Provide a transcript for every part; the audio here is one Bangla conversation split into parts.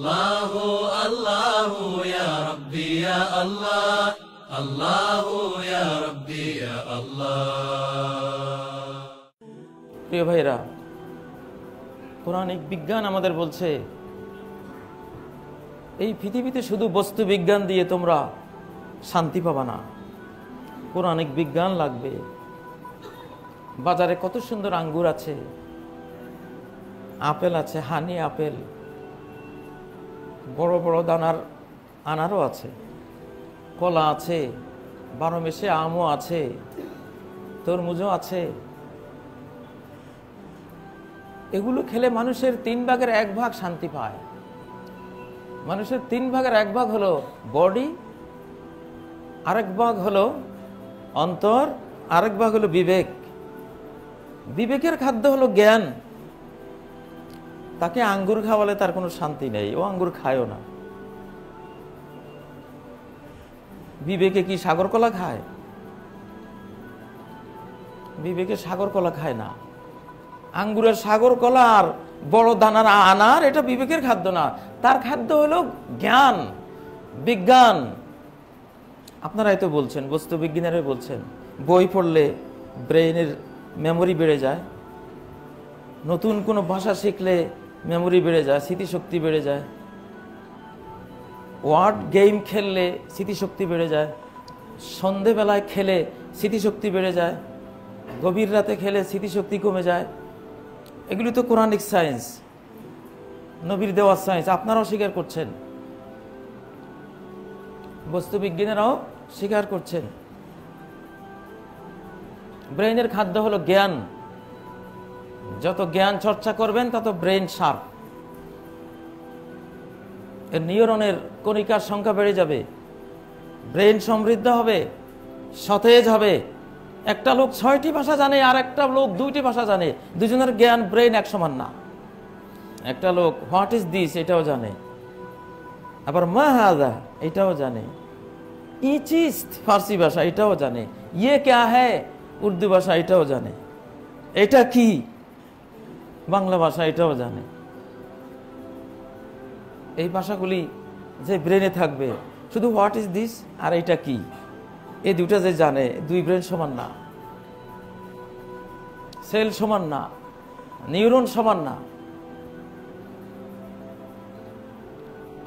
الله الله يا ربي يا الله الله يا ربي يا الله প্রিয় ভাইরা পৌরাণিক বিজ্ঞান আমাদের বলছে এই পৃথিবীতে শুধু বস্তু বিজ্ঞান দিয়ে তোমরা শান্তি পাবা না পৌরাণিক বিজ্ঞান লাগবে বাজারে কত সুন্দর আঙ্গুর আছে আপেল আছে হানি আপেল বড় বড় দানার আনারও আছে, কলা আছে, বারো মেশে আমও আছে, তরমুজও আছে। এগুলো খেলে মানুষের তিন ভাগের এক ভাগ শান্তি পায়। মানুষের তিন ভাগের এক ভাগ হলো বডি, আরেক ভাগ হলো অন্তর, আরেক ভাগ হলো বিবেক। বিবেকের খাদ্য হলো জ্ঞান। তাকে আঙ্গুর খাওয়ালে তার কোনো শান্তি নেই, ও আঙ্গুর খায়ও না। বিবেকে কি সাগর কলা খায়? বিবেকে সাগর কলা খায় না। আঙ্গুরের সাগর কলা আর বড় দানার আনার, এটা বিবেকের খাদ্য না। তার খাদ্য হলো জ্ঞান, বিজ্ঞান। আপনারাই তো বলছেন, বস্তু বিজ্ঞানীরা বলছেন, বই পড়লে ব্রেইনের মেমোরি বেড়ে যায়। নতুন কোনো ভাষা শিখলে মেমোরি বেড়ে যায়, স্মৃতিশক্তি বেড়ে যায়। ওয়ার্ড গেম খেললে স্মৃতিশক্তি বেড়ে যায়। সন্ধেবেলায় খেলে স্মৃতিশক্তি বেড়ে যায়। গভীর রাতে খেলে স্মৃতিশক্তি কমে যায়। এগুলি তো কোরআনিক সায়েন্স নবীর দেওয়ার সায়েন্স আপনারাও স্বীকার করছেন। বস্তু বিজ্ঞানীরাও স্বীকার করছেন। ব্রেইনের খাদ্য হলো জ্ঞান। যত জ্ঞান চর্চা করবেন, তত ব্রেন শার্প এর নিউরনের কণিকার সংখ্যা বেড়ে যাবে। ব্রেন সমৃদ্ধ হবে, সতেজ হবে। একটা লোক ছয়টি ভাষা জানে আর একটা লোক দুইটি ভাষা জানে। দুজনের জ্ঞান ব্রেন এক সমান না। একটা লোক হোয়াট ইজ দিস এটাও জানে। আবার মা হাজা, এটাও জানে। ইচিস্ত ফার্সি ভাষা, এটাও জানে। ইয়ে ক্যা হ্যায়, উর্দু ভাষা, এটাও জানে। এটা কি? বাংলা ভাষা, এটাও জানে। এই ভাষাগুলি যে ব্রেনে থাকবে, শুধু হোয়াট ইজ দিস আর এটা কি? এই দুটা যে জানে, দুই ব্রেন সমান না। সেল সমান না নিউরন সমান না।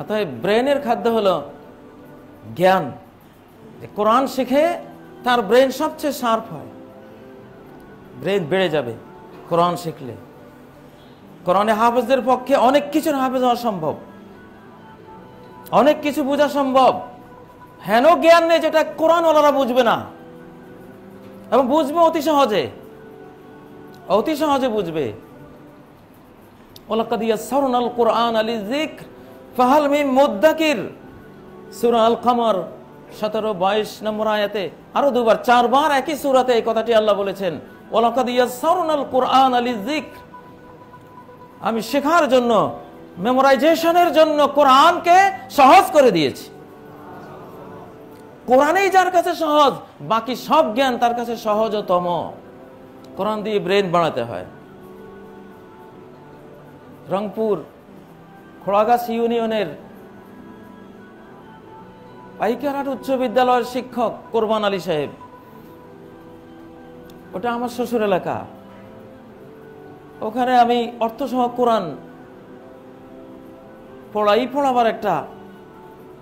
অতএব ব্রেনের খাদ্য হলো জ্ঞান। কোরআন শিখে তার ব্রেন সবচেয়ে শার্প হয়। ব্রেন বেড়ে যাবে কোরআন শিখলে। কোরআনে হাফেজদের পক্ষে অনেক কিছুর হাফেজ হওয়া সম্ভব। অনেক কিছু বোঝা সম্ভব। হেন জ্ঞান নেই যেটা কোরআন ওনারা বুঝবে না। এবং বুঝবে অতি সহজে। অতি সহজে বুঝবে। মুদ্দাকির। সতেরো, বাইশ নম্বর আয়াতে আরও দুবার, চারবার একই সুরাতে এই কথাটি আল্লাহ বলেছেন। ওলাকাদিয়াল কোরআন আলী জিক আমি শেখার জন্য মেমোরাইজেশনের জন্য কোরআনকে সহজ করে দিয়েছি। কোরআনেই যার কাছে সহজ, বাকি সব জ্ঞান তার কাছে সহজতম। কোরআন দিয়ে ব্রেন বানাতে হয়। রংপুর খোড়াগাছ ইউনিয়নের পাইকারহাট উচ্চ বিদ্যালয়ের শিক্ষক কোরবান আলী সাহেব। ওটা আমার শ্বশুর এলাকা। ওখানে আমি অর্থসহ কোরআন পড়াই, পড়াবার একটা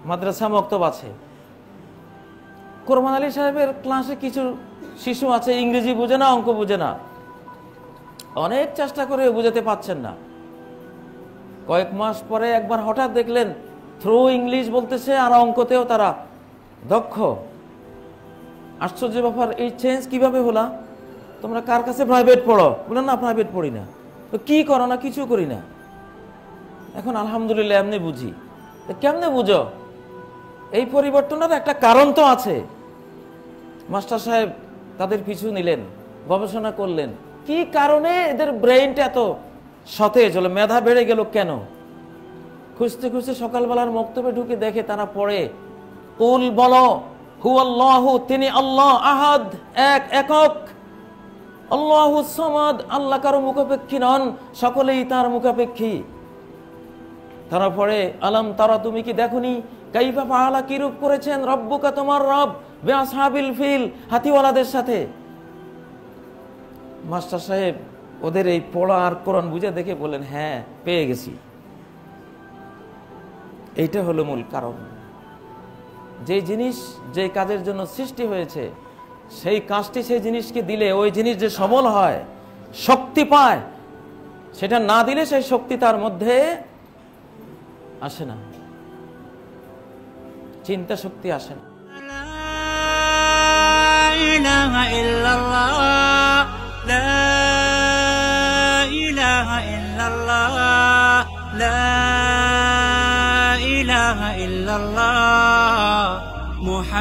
মাদ্রাসা মক্তব আছে। কোরবান আলী সাহেবের ক্লাসে কিছু শিশু আছে, ইংরেজি বুঝে না, অঙ্ক বুঝে না। অনেক চেষ্টা করে বুঝাতে পাচ্ছেন না। কয়েক মাস পরে একবার হঠাৎ দেখলেন, থ্রু ইংলিশ বলতেছে আর অঙ্কতেও তারা দক্ষ। আশ্চর্য ব্যাপার, এই চেঞ্জ কীভাবে হলা? তোমরা কার কাছে প্রাইভেট পড়ো? বললেন না প্রাইভেট পড়ি না। তো কি করো না, কিছু করি না। এখন আলহামদুলিল্লাহ এমনি বুঝি। কেমনে বুঝো? এই পরিবর্তনের একটা কারণ তো আছে। মাস্টার সাহেব তাদের পিছু নিলেন, গবেষণা করলেন। কি কারণে এদের ব্রেইনটা এত সতেজ হলো? মেধা বেড়ে গেল কেন? খুঁজতে খুঁজতে সকালবেলার মক্তবে ঢুকে দেখে তারা পড়ে, কুল বলো হু আল্লাহ তিনি আল্লাহ আহাদ, এক একক। আল্লাহ সমাদ, আল্লাহ কারও মুখাপেক্ষী নন, সকলেই তার মুখাপেক্ষী। আলম তারা, তুমি কি দেখনি? কাইফা পাহালা কিরূপ করেছেন? রব্বুকা তোমার রব ফিল, হাতিওয়ালাদের সাথে। মাস্টার সাহেব, ওদের এই পড়া আর কোরআন বুঝে দেখে বলেন হ্যাঁ পেয়ে গেছি। এইটা হলো মূল কারণ। যে জিনিস, যে কাজের জন্য সৃষ্টি হয়েছে সেই কাজটি, সেই জিনিসকে দিলে, ওই জিনিস যে সবল হয়, শক্তি পায়, সেটা না দিলে সেই শক্তি তার মধ্যে আসে না। চিন্তা শক্তি আসে না।